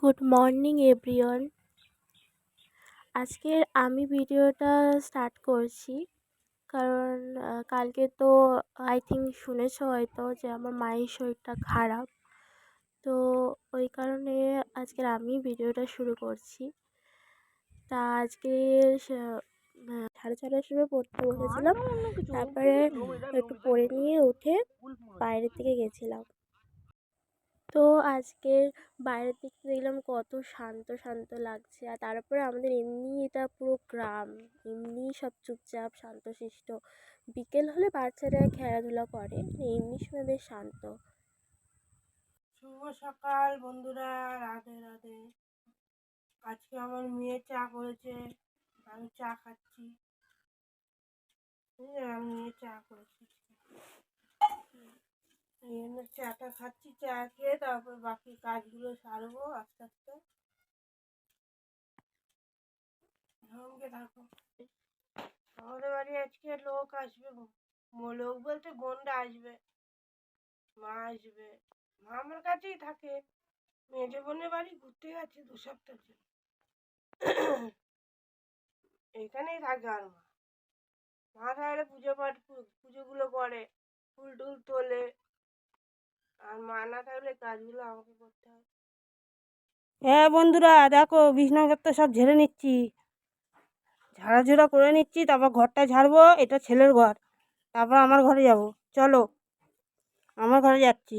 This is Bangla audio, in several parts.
Good morning everyone. আজকের আমি ভিডিওটা স্টার্ট করছি কারণ কালকে তো আই থিঙ্ক শুনেছো হয়তো যে আমার মায়ের শরীরটা খারাপ। তো ওই কারণে আজকের আমি ভিডিওটা শুরু করছি। তা আজকে সাড়ে ছটার সময় পড়তে বসেছিলাম। তারপরে একটু পড়ে নিয়ে উঠে বাইরের দিকে গেছিলাম। তো আজকের বাইরের দিকটা দেখলাম কত শান্ত শান্ত লাগছে। আর তারপরে আমাদের এমনি এটা পুরো গ্রাম, এমনি সব চুপচাপ, শান্তশিষ্ট। বিকেল হলে বাচ্চারা খেলাধুলা করে, এমনি সময় বেশ শান্ত। শুভ সকাল বন্ধুরা, রাধে রাধে। আজকে আমার মেয়ে চা করেছে, আমি চা খাচ্ছি। আমি চা করেছি। এই জন্য চাটা খাচ্ছি, চা খেয়ে তারপর বাকি কাজগুলো সারবো আস্তে আস্তে। থাকো। আমাদের বাড়ি আজকে লোক আসবে লোক বলতে বোনরা আসবে। মা আসবে। মা আমার কাছেই থাকে। মেজো বোনের বাড়ি ঘুরতে গেছে দু সপ্তাহের জন্য এখানেই থাকে আর মা। মা থাকলে পুজো পাঠ পুজোগুলো করে। ফুল টুল তোলে। আর থাকলে কাজগুলো আমাকে করতে হয়। হ্যাঁ বন্ধুরা, দেখো বিছনাপত্র সব ঝেড়ে নিচ্ছি। ঝাড়াঝুড়া করে নিচ্ছি, তারপর ঘরটা ঝাড়বো, এটা ছেলের ঘর। তারপর আমার ঘরে যাব। চলো, আমার ঘরে যাচ্ছি।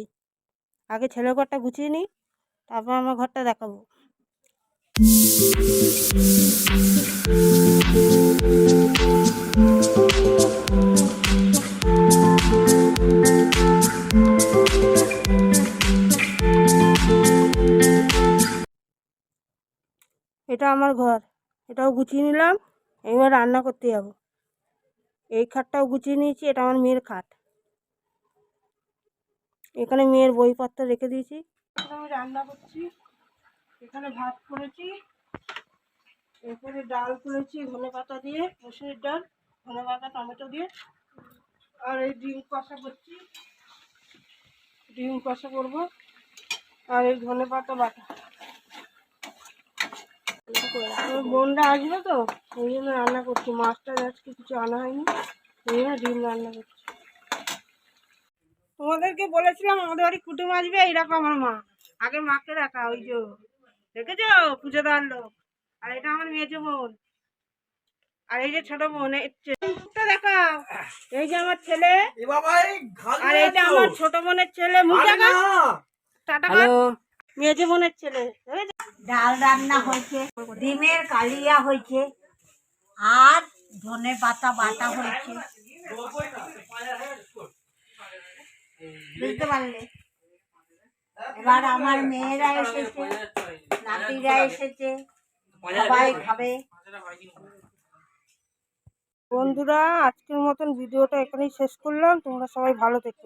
আগে ছেলের ঘরটা গুছিয়ে নিই, তারপর আমার ঘরটা দেখাবো। এটা আমার ঘর। এটাও গুছিয়ে নিলাম, এবার রান্না করতে যাব। এই খাটটাও গুছিয়ে নিয়েছি, এটা আমার মেয়ের খাট। এখানে মেয়ের বইপত্র রেখে দিয়েছি। আমি রান্না করছি, এখানে ভাত করেছি, এরপরে ডাল করেছি ধনে পাতা দিয়ে, মুসুরির ডাল, ধনে পাতা, টমেটো দিয়ে, আর এই ডিম কষা করছি। ডিম কষা করব, আর এই ধনে পাতা বাটা। আমার বোনরা আসবে তো ওই জন্য রান্না করছি। মাছটা আজকে কিছু আনা হয়নি সেই জন্য ডিম রান্না করছি। তোমাদেরকে বলেছিলাম আমাদের বাড়ি কুটুম আসবে এইরকম আমার মা। আগে মাকে দেখা ওই যে দেখেছ? পুজো দেওয়ার লোক। আর এটা আমার মেজো বোন। আর এই যে ছোট বোন এই যে- দেখাও। এই যে আমার ছেলে। আর এইটা আমার ছোট বোনের ছেলে মুখ টাটা। মেজো বোনের ছেলে ডাল রান্না হয়েছে ডিমের কালিয়া হয়েছে আর ধনে পাতা বাটা হয়েছে। বুঝতে পারলে? এবার আমার মেয়েরা এসেছে নাতিরা এসেছে সবাই খাবে। বন্ধুরা আজকের মতন ভিডিওটা এখানেই শেষ করলাম। তোমরা সবাই ভালো থেকো।